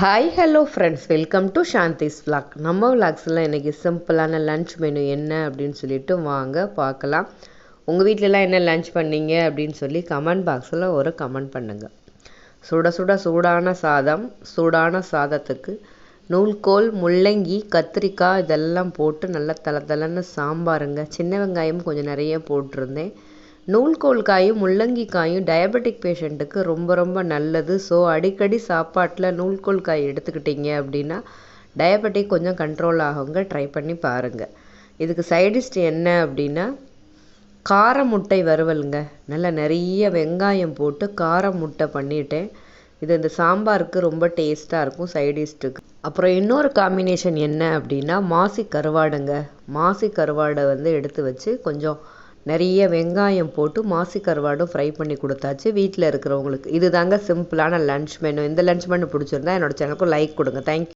Hi hello friends welcome to Shanthi's vlog நம்ம விளாக்ஸில் இன்றைக்கி சிம்பிளான லன்ச் மெனு என்ன அப்படின்னு சொல்லிட்டு வாங்க பார்க்கலாம். உங்கள் வீட்டிலலாம் என்ன லன்ச் பண்ணீங்க அப்படின்னு சொல்லி கமெண்ட் பாக்ஸில் ஒரு கமெண்ட் பண்ணுங்கள் சுட சுட சூடான சாதம் சூடான சாதத்துக்கு நூல்கோல் முள்ளங்கி கத்திரிக்காய் இதெல்லாம் போட்டு நல்லா தள தளன்னு சாம்பாருங்க. சின்ன வெங்காயம் கொஞ்சம் நிறைய போட்டிருந்தேன். நூல்கோல் காயும் முள்ளங்கி காயும் டயபெட்டிக் பேஷண்ட்டுக்கு ரொம்ப ரொம்ப நல்லது. ஸோ அடிக்கடி சாப்பாட்டில் நூல்கோல் காய் எடுத்துக்கிட்டீங்க அப்படின்னா டயபெட்டிக் கொஞ்சம் கண்ட்ரோல் ஆகுங்க. ட்ரை பண்ணி பாருங்கள் இதுக்கு சைடிஸ்ட் என்ன அப்படின்னா கார முட்டை வறுவலுங்க. நல்லா நிறைய வெங்காயம் போட்டு கார முட்டை பண்ணிட்டேன். இது இந்த சாம்பாருக்கு ரொம்ப டேஸ்ட்டாக இருக்கும் சைடிஸ்ட்டுக்கு அப்புறம் இன்னொரு காம்பினேஷன் என்ன அப்படின்னா மாசி கருவாடுங்க. மாசி கருவாடை வந்து எடுத்து வச்சு கொஞ்சம் நிறைய வெங்காயம் போட்டு மாசி கருவாடும் ஃப்ரை பண்ணி கொடுத்தாச்சு. வீட்டில் இருக்கிறவங்களுக்கு. இது தாங்க சிம்பிளான லன்ச் மெனு இந்த லன்ச் மெனு பிடிச்சிருந்தா என்னோட சேனலுக்கு லைக் கொடுங்க. தேங்க்யூ